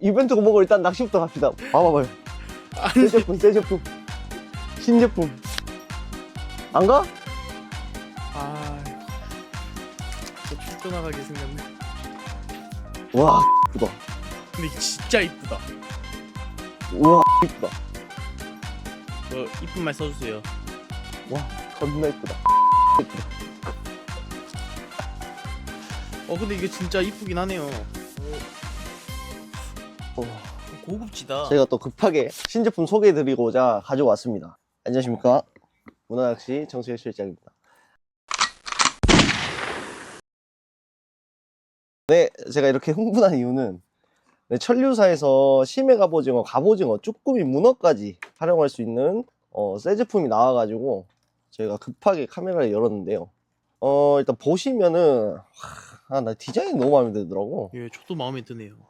이벤트 고목을 일단 낚시부터 갑시다. 봐봐봐요. 새 제품, 새 제품. 신제품. 안 가? 아, 진짜 출조 나가게 생겼네. 와, 이쁘다. 근데 이게 진짜 이쁘다. 우와, 이쁘다. 그 이쁜 말 써주세요. 와, 겁나 이쁘다. 어 근데 이게 진짜 이쁘긴 하네요. 어, 고급지다. 저희가 또 급하게 신제품 소개해드리고자 가져왔습니다. 안녕하십니까. 문화낚시 정수현 실장입니다. 네, 제가 이렇게 흥분한 이유는 네, 천류사에서 심해 갑오징어, 갑오징어, 쭈꾸미, 문어까지 활용할 수 있는 어, 새 제품이 나와가지고 저희가 급하게 카메라를 열었는데요. 어, 일단 보시면은 와, 아, 나 디자인이 너무 마음에 들더라고. 예, 저도 마음에 드네요.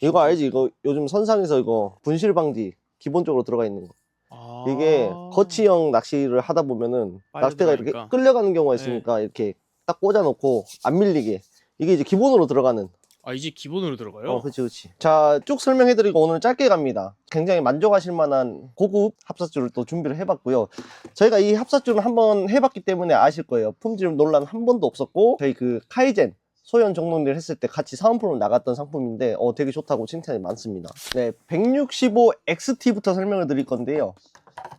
이거 알지? 이거 요즘 선상에서 이거 분실 방지 기본적으로 들어가 있는 거. 아... 이게 거치형 낚시를 하다 보면은 빨려 낚싯대가 이렇게 들어가니까. 끌려가는 경우가 있으니까 이렇게 딱 꽂아놓고 안 밀리게 이게 이제 기본으로 들어가는 아 이제 기본으로 들어가요? 어 그치 그치 자쭉 설명해드리고 오늘 짧게 갑니다 굉장히 만족하실 만한 고급 합사줄을 또 준비를 해봤고요 저희가 이 합사줄은 한번 해봤기 때문에 아실 거예요 품질 논란 한 번도 없었고 저희 그 카이젠 소연 정론을 했을 때 같이 사은품으로 나갔던 상품인데 어 되게 좋다고 칭찬이 많습니다 네 165XT부터 설명을 드릴 건데요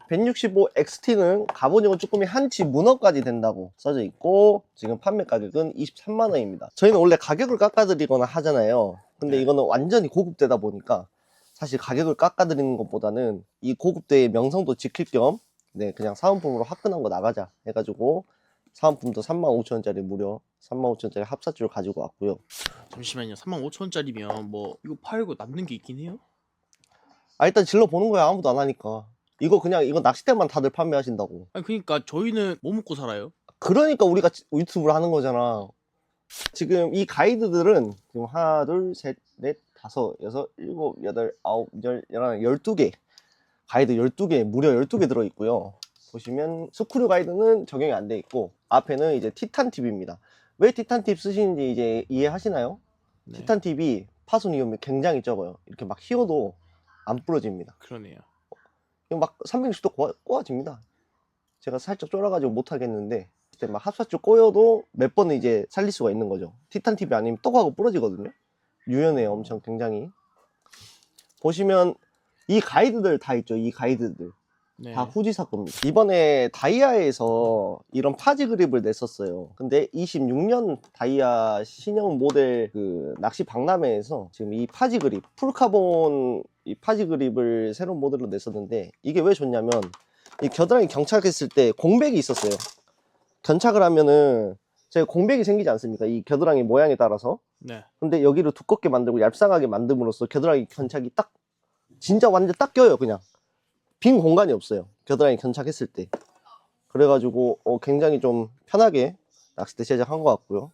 165XT는 갑오징어 쭈꾸미 한치 문어까지 된다고 써져 있고 지금 판매 가격은 23만 원입니다. 저희는 원래 가격을 깎아드리거나 하잖아요. 근데 네. 이거는 완전히 고급되다 보니까 사실 가격을 깎아드리는 것보다는 이 고급대의 명성도 지킬 겸 네, 그냥 사은품으로 화끈한 거 나가자 해가지고 사은품도 35,000원짜리 무려 35,000원짜리 합사줄 가지고 왔고요. 잠시만요. 35,000원짜리면 뭐 이거 팔고 남는 게 있긴 해요? 아 일단 질러 보는 거야 아무도 안 하니까. 이거 그냥 이거 낚싯대만 다들 판매하신다고. 아니 그러니까 저희는 뭐 먹고 살아요? 그러니까 우리가 지- 유튜브를 하는 거잖아. 지금 이 가이드들은 지금 하나, 둘, 셋, 넷, 다섯, 여섯, 일곱, 여덟, 아홉, 열, 열하나, 열두 개. 가이드 열두 개, 무려 열두 개 들어 있고요. 보시면 스크류 가이드는 적용이 안 돼 있고 앞에는 이제 티탄 팁입니다. 왜 티탄 팁 쓰시는지 이제 이해하시나요? 네. 티탄 팁이 파손 위험이 굉장히 적어요. 이렇게 막 휘어도 안 부러집니다. 그러네요. 이거 막 360도 꼬아, 꼬아집니다. 제가 살짝 쫄아가지고 못하겠는데 그때 막 합사줄 꼬여도 몇 번은 이제 살릴 수가 있는 거죠. 티탄 TV 아니면 똑하고 부러지거든요. 유연해요, 엄청 굉장히. 보시면 이 가이드들 다 있죠. 이 가이드들 네. 다 후지사 겁니다. 이번에 다이아에서 이런 파지 그립을 냈었어요. 근데 26년 다이아 신형 모델 그 낚시 박람회에서 지금 이 파지 그립, 풀카본 이 파지 그립을 새로운 모델로 냈었는데 이게 왜 좋냐면 이 겨드랑이 경착했을 때 공백이 있었어요. 견착을 하면은 제가 공백이 생기지 않습니까? 이 겨드랑이 모양에 따라서. 네. 근데 여기를 두껍게 만들고 얇상하게 만듦으로써 겨드랑이 견착이 딱 진짜 완전 딱 껴요 그냥 빈 공간이 없어요. 겨드랑이 견착했을 때. 그래가지고 어, 굉장히 좀 편하게 낚싯대 제작한 것 같고요.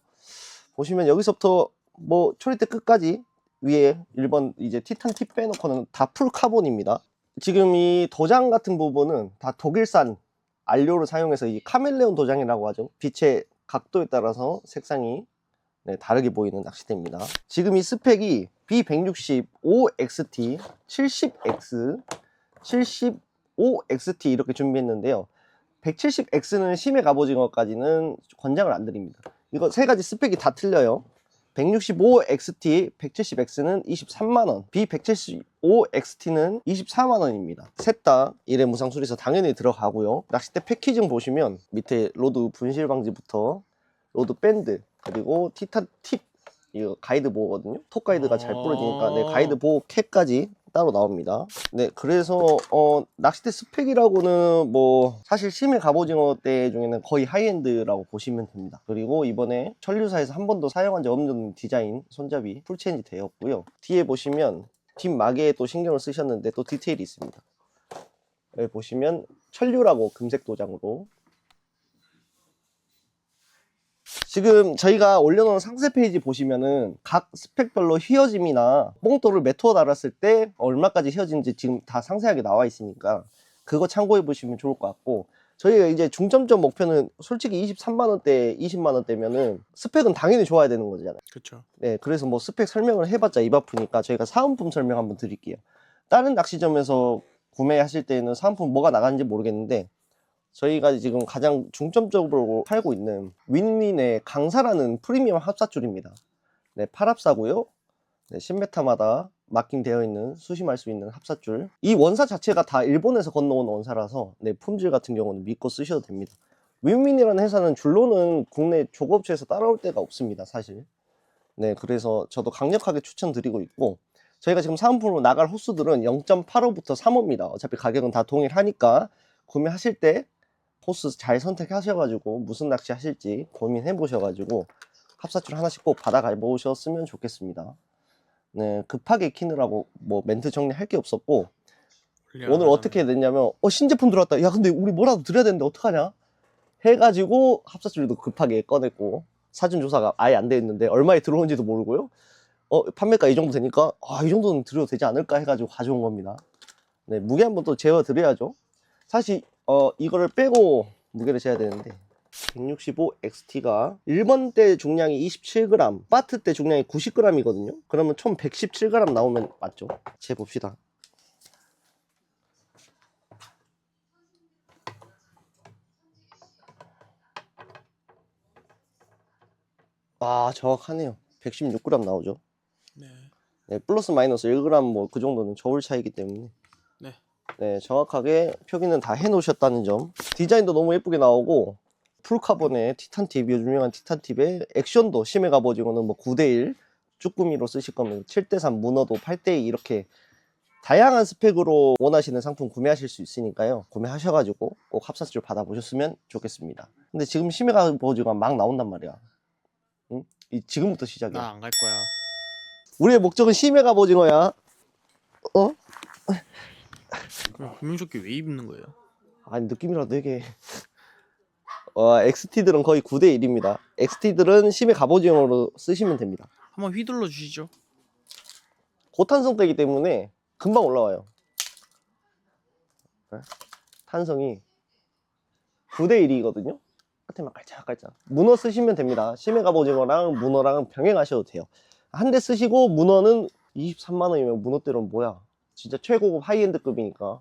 보시면 여기서부터 뭐 초리대 끝까지 위에 1번 이제 티탄 팁 빼놓고는 다 풀 카본입니다. 지금 이 도장 같은 부분은 다 독일산 안료를 사용해서 이 카멜레온 도장이라고 하죠. 빛의 각도에 따라서 색상이 네, 다르게 보이는 낚싯대입니다. 지금 이 스펙이 B165XT, 70X, 75XT 이렇게 준비했는데요. 170X는 심해 갑오징어까지는 권장을 안 드립니다. 이거 세 가지 스펙이 다 틀려요. 165XT, 170X는 23만원, B175XT는 24만원입니다. 셋 다 일회 무상 수리서 당연히 들어가고요. 낚싯대 패키징 보시면 밑에 로드 분실 방지부터 로드 밴드 그리고 티탄 팁 이거 가이드 보호거든요. 톡 가이드가 잘 부러지니까 네, 가이드 보호 캡까지 따로 나옵니다. 네, 그래서 어, 낚싯대 스펙이라고는 뭐 사실 심해 갑오징어 대 중에는 거의 하이엔드라고 보시면 됩니다. 그리고 이번에 천류사에서 한 번도 사용한 적 없는 디자인 손잡이 풀체인지 되었고요. 뒤에 보시면 뒷마개에 또 신경을 쓰셨는데 또 디테일이 있습니다. 여기 보시면 천류라고 금색 도장으로 지금 저희가 올려놓은 상세 페이지 보시면은 각 스펙별로 휘어짐이나 뽕돌을 몇 호어 달았을 때 얼마까지 휘어지는지 지금 다 상세하게 나와 있으니까 그거 참고해 보시면 좋을 것 같고 저희가 이제 중점적 목표는 솔직히 23만 원대, 20만 원대면은 스펙은 당연히 좋아야 되는 거잖아요. 그렇죠. 네, 그래서 뭐 스펙 설명을 해봤자 입 아프니까 저희가 사은품 설명 한번 드릴게요. 다른 낚시점에서 구매하실 때는 사은품 뭐가 나가는지 모르겠는데 저희가 지금 가장 중점적으로 팔고 있는 윈윈의 강사라는 프리미엄 합사줄입니다. 네, 팔합사고요. 네, 10m마다 마킹되어 있는 수심할 수 있는 합사줄. 이 원사 자체가 다 일본에서 건너온 원사라서 네, 품질 같은 경우는 믿고 쓰셔도 됩니다. 윈윈이라는 회사는 줄로는 국내 조업체에서 따라올 데가 없습니다, 사실. 네, 그래서 저도 강력하게 추천드리고 있고 저희가 지금 사은품으로 나갈 호수들은 0.85부터 3호입니다. 어차피 가격은 다 동일하니까 구매하실 때 호수 잘 선택하셔가지고 무슨 낚시 하실지 고민해 보셔가지고 합사줄 하나씩 꼭 받아가 보셨으면 좋겠습니다. 네, 급하게 키느라고 뭐 멘트 정리할 게 없었고 오늘 어떻게 됐냐면 어 신제품 들어왔다. 야 근데 우리 뭐라도 드려야 되는데 어떡하냐? 해가지고 합사줄도 급하게 꺼냈고 사전 조사가 아예 안 돼 있는데 얼마에 들어온지도 모르고요. 어 판매가 이 정도 되니까 아 이 정도는 드려도 되지 않을까 해가지고 가져온 겁니다. 네 무게 한번 또 재어 드려야죠. 사실 어 이거를 빼고 무게를 재야 되는데 165 XT가 1번 때 중량이 27g, 바트 때 중량이 90g이거든요. 그러면 총 117g 나오면 맞죠? 재 봅시다. 아 정확하네요. 116g 나오죠. 네. 네, 플러스 마이너스 1g 뭐 그 정도는 저울 차이기 때문에 네. 네, 정확하게 표기는 다 해놓으셨다는 점. 디자인도 너무 예쁘게 나오고 풀카본의 티탄 팁, 요즘 유명한 티탄 팁의 액션도 심해 갑오징어는 뭐 9대1 쭈꾸미로 쓰실 거면 7대3 문어도 8대2 이렇게 다양한 스펙으로 원하시는 상품 구매하실 수 있으니까요. 구매하셔가지고 꼭 합사줄 받아보셨으면 좋겠습니다. 근데 지금 심해 갑오징어 막 나온단 말이야. 응? 이 지금부터 시작이야. 나 안 갈 거야. 우리의 목적은 심해 갑오징어야. 어? 그럼 구명조끼 왜 입는 거예요? 아니 느낌이라도 되게 어, XT들은 거의 9대 1입니다. XT들은 심해 갑오징어로 쓰시면 됩니다. 한번 휘둘러 주시죠. 고탄성대이기 때문에 금방 올라와요. 네? 탄성이 9대 1이거든요. 끝에만 깔짝깔짝. 문어 쓰시면 됩니다. 심해 갑오징어랑 문어랑 병행하셔도 돼요. 한 대 쓰시고 문어는 23만 원이면 문어대로는 뭐야? 진짜 최고급 하이엔드급이니까.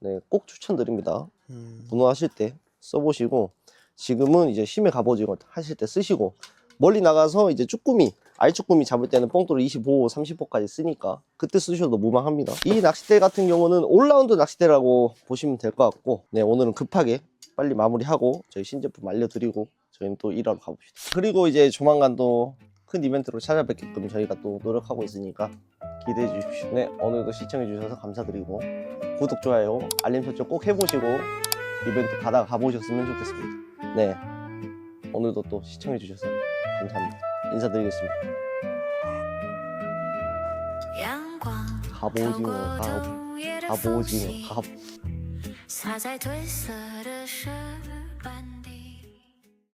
네, 꼭 추천드립니다. 음, 문어 하실 때 써보시고 지금은 이제 심해 갑오징어 하실 때 쓰시고 멀리 나가서 이제 쭈꾸미 알쭈꾸미 잡을 때는 뽕돌 25, 30호까지 쓰니까 그때 쓰셔도 무방합니다. 이 낚싯대 같은 경우는 올라운드 낚싯대라고 보시면 될 것 같고 네 오늘은 급하게 빨리 마무리하고 저희 신제품 알려드리고 저희는 또 일하러 가봅시다. 그리고 이제 조만간 또 큰 이벤트로 찾아뵙게끔 저희가 또 노력하고 있으니까 기대해 주십시오. 네, 오늘도 시청해 주셔서 감사드리고 구독, 좋아요, 알림 설정 꼭 해보시고 이벤트 받아 가보셨으면 좋겠습니다. 네, 오늘도 또 시청해 주셔서 감사합니다. 인사드리겠습니다. 갑오징어, 갑, 갑오징어, 갑.